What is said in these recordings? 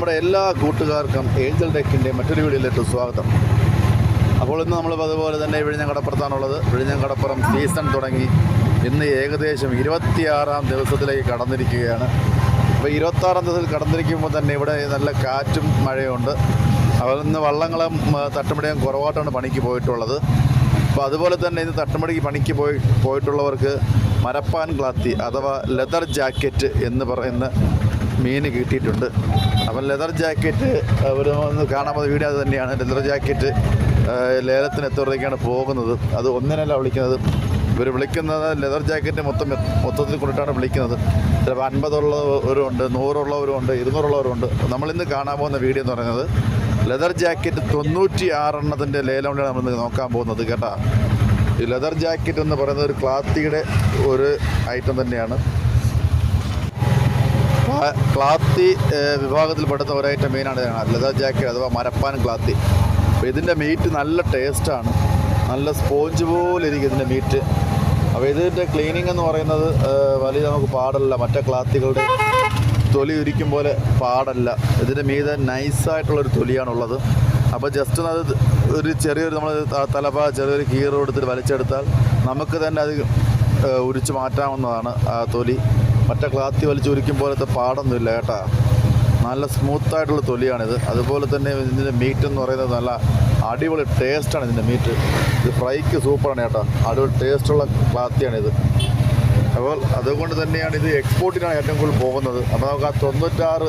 നമ്മുടെ എല്ലാ കൂട്ടുകാർക്കും ഏഞ്ചൽ ഡെക്കിന്റെ മറ്റൊരു വീഡിയോയിലേക്ക് സ്വാഗതം. അപ്പോൾ ഇന്ന് നമ്മൾ അതുപോലെ തന്നെ വിഴിഞ്ഞം കടപ്പുറത്താണുള്ളത് വിഴിഞ്ഞം കടപ്പുറം സീസൺ തുടങ്ങി. ഇന്ന് ഏകദേശം ഇരുപത്തിയാറാം ദിവസത്തിലേക്ക് കടന്നിരിക്കുകയാണ്. അപ്പോൾ ഇരുപത്താറാം ദിവസത്തിൽ കടന്നിരിക്കുമ്പോൾ തന്നെ ഇവിടെ നല്ല കാറ്റും മഴയുണ്ട് അപ്പോൾ ഇന്ന് വള്ളങ്ങളും തട്ടുമടിയും കുറവായിട്ടാണ് പണിക്ക് പോയിട്ടുള്ളത്. അപ്പോൾ അതുപോലെ തന്നെ ഇന്ന് തട്ടുമടിക്ക് പണിക്ക് പോയി പോയിട്ടുള്ളവർക്ക് മരപ്പാൻ ക്ലാത്തി അഥവാ ലെതർ ജാക്കറ്റ് എന്ന് പറയുന്ന മീൻ കിട്ടിയിട്ടുണ്ട്. അപ്പം ലെതർ ജാക്കറ്റ് അവർ ഒന്ന് കാണാൻ വീടാതെ വീഡിയോ തന്നെയാണ്. ലെതർ ജാക്കറ്റ് ലേലത്തിന് എത്ര രൂപയ്ക്കാണ് പോകുന്നത്. അത് ഒന്നിനല്ല വിളിക്കുന്നത്. ഇവർ വിളിക്കുന്നത് ലെതർ ജാക്കറ്റ് മൊത്തം മൊത്തത്തിൽ കൊണ്ടിട്ടാണ് വിളിക്കുന്നത്. ചിലപ്പോൾ അൻപതുള്ളവരുണ്ട് നൂറുള്ളവരുണ്ട് ഇരുന്നൂറുള്ളവരുണ്ട് നമ്മളിന്ന് കാണാൻ പോകുന്ന വീഡിയോ എന്ന് പറയുന്നത് ലെതർ ജാക്കറ്റ് തൊണ്ണൂറ്റി ആറെണ്ണത്തിന്റെ ലേലമാണ് നമ്മൾ നോക്കാൻ പോകുന്നത് കേട്ടാ. ഈ ലെതർ ജാക്കറ്റ് എന്ന് പറയുന്നത് ഒരു ക്ലാത്തിയുടെ ഒരു ഐറ്റം തന്നെയാണ്. ക്ലാത്തി വിഭാഗത്തിൽപ്പെടുന്ന ഒരൈറ്റം മീനാണ് ഇതിനകത്ത് ലെതർ ജാക്കറ്റ് അഥവാ മരപ്പാൻ ക്ലാത്തി. അപ്പോൾ ഇതിന്റെ മീറ്റ് നല്ല ടേസ്റ്റാണ് നല്ല സ്പോഞ്ച് പോലെ ഇരിക്കും ഇതിന്റെ മീറ്റ് അപ്പോൾ ഇതിന്റെ ക്ലീനിങ് എന്ന് പറയുന്നത് വലിയ നമുക്ക് പാടല്ല. മറ്റേ ക്ലാത്തികളുടെ തൊലി ഉരിക്കും പോലെ പാടല്ല. ഇതിന്റെ മീതെ നൈസായിട്ടുള്ളൊരു തൊലിയാണുള്ളത്. അപ്പോൾ ജസ്റ്റ് അത് ഒരു ചെറിയൊരു നമ്മൾ തലപ്പ ചെറിയൊരു കീറ് കൊടുത്തിട്ട് വലിച്ചെടുത്താൽ നമുക്ക് തന്നെ അത് ഉരിച്ച് മാറ്റാവുന്നതാണ് ആ തൊലി. മറ്റേ ക്ലാത്തി വലിച്ചുരുക്കും പോലത്തെ പാടൊന്നുമില്ല കേട്ടാ. നല്ല സ്മൂത്തായിട്ടുള്ള തൊലിയാണിത്. അതുപോലെ തന്നെ ഇതിന്റെ മീറ്റ് എന്ന് പറയുന്നത് നല്ല അടിപൊളി ടേസ്റ്റാണ് ഇതിന്റെ മീറ്റ് ഇത് ഫ്രൈക്ക് സൂപ്പറാണ് കേട്ടോ. അടിപൊളി ടേസ്റ്റുള്ള ക്ലാത്തിയാണിത്. അപ്പോൾ അതുകൊണ്ട് തന്നെയാണ് ഇത് എക്സ്പോർട്ടിനാണ് ഏറ്റവും കൂടുതൽ പോകുന്നത്. അപ്പോൾ നമുക്ക് ആ തൊണ്ണൂറ്റാറ്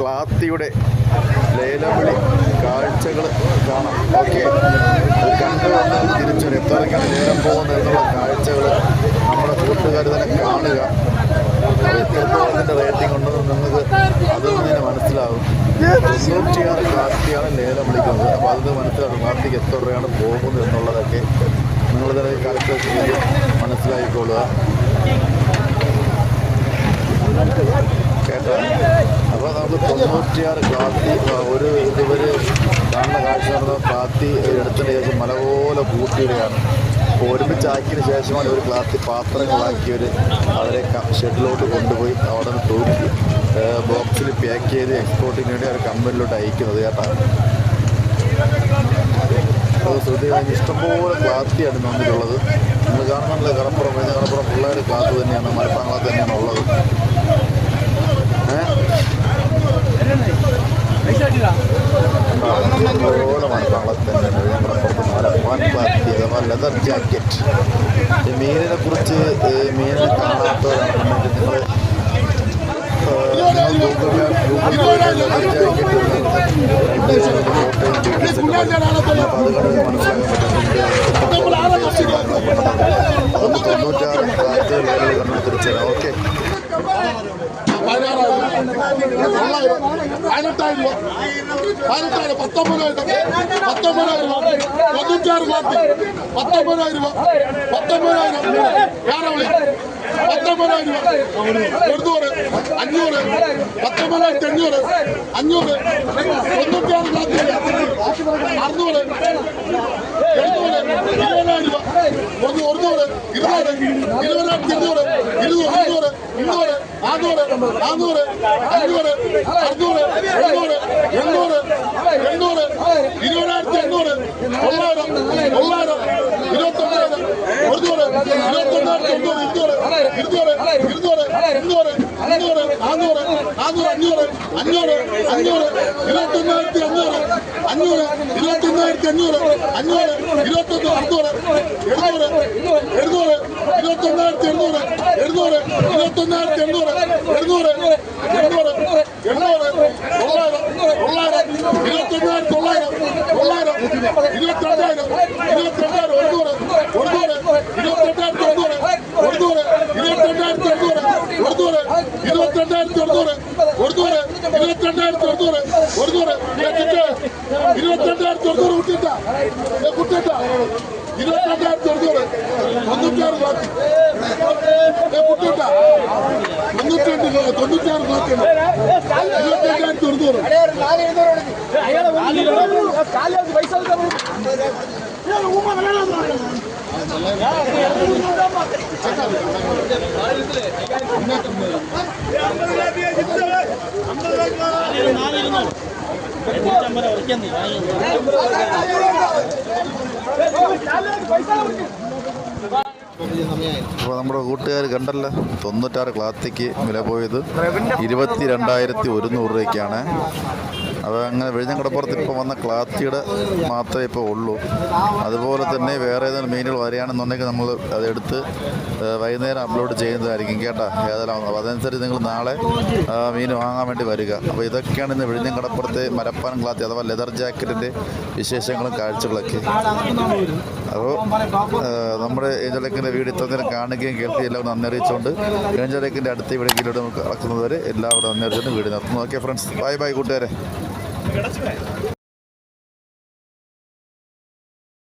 ക്ലാത്തിയുടെ ലേലവിളി കാഴ്ചകൾ കാണാം. ഓക്കെ. കണ്ടുകൊണ്ട് തിരിച്ചു വരും എത്രയ്ക്കാണ് ലേലം പോകുന്നത് എന്നുള്ള കാഴ്ചകൾ നമ്മുടെ കൂട്ടുകാർ തന്നെ കാണുക. അത് എത്രത്തോളം ഇതിന്റെ റേറ്റിംഗ് ഉണ്ടെന്ന് നിങ്ങൾക്ക് അതിൽ നിന്ന് മനസ്സിലാവും തൊണ്ണൂറ്റിയാറ് അപ്പോൾ അതിന് മനസ്സിലാവും ക്ലാത്തിക്ക് എത്ര രൂപയാണ് എന്നുള്ളതൊക്കെ നിങ്ങൾ തന്നെ കാൽക്കുലേഷൻ ചെയ്ത് കേട്ടോ? അപ്പോൾ നമുക്ക് തൊണ്ണൂറ്റിയാറ് ക്ലാത്തി ഒരു ഇതുവരെ കാണുന്ന കാഴ്ച നടന്ന ക്ലാത്തി എടുത്തതിന് ശേഷം മല പോലെ കൂട്ടിയിടുകയാണ് അപ്പോൾ ഒരുമിച്ച് ശേഷമാണ് ഒരു ക്ലാസ്സിൽ പാത്രങ്ങളാക്കി ഒരു അവരെ ഷെഡിലോട്ട് കൊണ്ടുപോയി അവിടെ നിന്ന് തൂക്കി ബോക്സിൽ പാക്ക് ചെയ്ത് എക്സ്പോർട്ടിന് വേണ്ടി അവർ കമ്പനിയിലോട്ട് അയക്കുന്നത് കേട്ടോ. അത് ശ്രദ്ധിക്കാൻ ഇഷ്ടംപോലെ ക്ലാത്തിയാണ് വന്നിട്ടുള്ളത്. നമ്മൾ കാണുന്നുണ്ടല്ലോ കടപ്പുറം കഴിഞ്ഞ കടപ്പുറം പിള്ളേർ ക്ലാത്ത് തന്നെയാണ് ക്ലാത്ത് തന്നെയാണ് ഉള്ളത്. ഏഹ് ഇഷ്ടംപോലെ മരപ്പാൻ ക്ലാത്ത് തന്നെയാണ് ഞാൻ കടപ്പുറത്ത് മരപ്പാൻ ക്ലാത്തി അഥവാ ലെതർ ജാക്കറ്റ് ഈ മീനിനെ കുറിച്ച് ഈ മീനിനെ കാണാത്തവരാണെന്നുണ്ടെങ്കിൽ നിങ്ങൾ നിങ്ങൾ ഗൂഗിൾ മാപ്പ് ഗൂഗിൾ പോയിട്ട് ലെതർ ജാക്കറ്റ് ഫോട്ടോയും ഡീറ്റെയിൽസ് ഒക്കെ അപ്പോൾ അത് കണ്ട് മനസ്സിലാക്കാൻ പറ്റും ഒന്ന് തൊണ്ണൂറ്റാറ് ക്ലാത്ത് ലേലം കണ്ടു തിരിച്ചുതരാം ഓക്കെ പതിനെട്ടായിരം രൂപ പതിനെട്ടായിരം പത്തൊമ്പതിനായിരം പത്തൊമ്പതിനായിരം രൂപ തൊണ്ണൂറ്റാറ് ക്ലാത്തി പത്തൊമ്പതിനായിരം രൂപ പത്തൊമ്പതിനായിരം വേറെ വിളി പത്തൊമ്പതിനായിരം രൂപ എഴുന്നൂറ് ഇരുപത്തൊന്നായിരത്തി അഞ്ഞൂറ് ഇരുപത്തി ഒന്നായിരത്തി അഞ്ഞൂറ് അഞ്ഞൂറ് ഇരുപത്തി ഒന്ന് അറുന്നൂറ് എഴുന്നൂറ് എഴുന്നൂറ് ഇരുപത്തൊന്നായിരത്തി എണ്ണൂറ് എഴുന്നൂറ് ഇരുപത്തൊന്നായിരത്തി എണ്ണൂറ് എഴുന്നൂറ് എണ്ണൂറ് എണ്ണൂറ് തൊള്ളായിരം തൊള്ളായിരം ഇരുപത്തൊന്നായിരത്തി തൊള്ളായിരം തൊള്ളായിരം ഇരുപത്തിരണ്ടായിരം ഇരുപത്തിരണ്ടായിരം ഒരുന്നൂറ് എണ്ണൂറ് ഇരുപത്തിരണ്ടായിരത്തി ഒരുന്നൂറ് ഒരുന്നൂറ് എണ്ണൂറ് ഒരുന്നൂറ് ഒരുന്നൂറ് ഇരുപത്തിരണ്ടായിരത്തി ഒരുന്നൂറ് ഒരുന്നൂറ് ഇരുപത്തിരണ്ടായിരത്തി ഒരുന്നൂറ് ഒരുന്നൂറ് ഇരുപത്തിരണ്ടായിരത്തി ഒരുന്നൂറ് കുട്ടിട്ട കുട്ടിട്ട ഇരുപത്തിരണ്ടായിരത്തി ഒരുന്നൂറ് തൊണ്ണൂറ്റാറ് ക്ലാസ് കുട്ടിട്ട തൊണ്ണൂറ്റിരണ്ട് തൊണ്ണൂറ്റാറ് ക്ലാസ് ഇരുപത്തിരണ്ടായിരത്തി ഒരുന്നൂറ് അമ്പത് അപ്പോൾ നമ്മുടെ കൂട്ടുകാർ കണ്ടല്ലോ തൊണ്ണൂറ്റാറ് ക്ലാത്തിക്ക് വില പോയത് ഇരുപത്തി രണ്ടായിരത്തി ഒരുന്നൂറ് രൂപയ്ക്കാണ്. അത് അങ്ങനെ വിഴിഞ്ഞം കടപ്പുറത്ത് ഇപ്പോൾ വന്ന ക്ലാത്തിയുടെ മാത്രമേ ഇപ്പോൾ ഉള്ളൂ. അതുപോലെ തന്നെ വേറെ ഏതെങ്കിലും മീനുകൾ വരികയാണെന്നുണ്ടെങ്കിൽ നമ്മൾ അതെടുത്ത് വൈകുന്നേരം അപ്ലോഡ് ചെയ്യുന്നതായിരിക്കും കേട്ടോ. ഏതെല്ലാം അതനുസരിച്ച് നിങ്ങൾ നാളെ മീൻ വാങ്ങാൻ വേണ്ടി വരിക. അപ്പോൾ ഇതൊക്കെയാണ് ഇന്ന് വിഴിഞ്ഞം കടപ്പുറത്തെ മരപ്പാൻ ക്ലാത്തി അഥവാ ലെതർ ജാക്കറ്റിന്റെ വിശേഷങ്ങളും കാഴ്ചകളൊക്കെ. അപ്പോൾ നമ്മുടെ ഏഞ്ചലക്കിന്റെ വീട് ഇത്ര നേരം കാണുകയും കേൾക്കുകയും എല്ലാവരും നന്ദി അറിയിച്ചുകൊണ്ട് ഏഞ്ചലക്കിന്റെ അടുത്ത വീടെങ്കിലും നമുക്ക് കടക്കുന്നവരെ എല്ലാവരും നന്ദി അറിയിച്ചുകൊണ്ട് വീട് നിർത്തുന്നു ഓക്കെ ഫ്രണ്ട്സ് ബൈ ബൈ കൂട്ടുകാരെ. はい。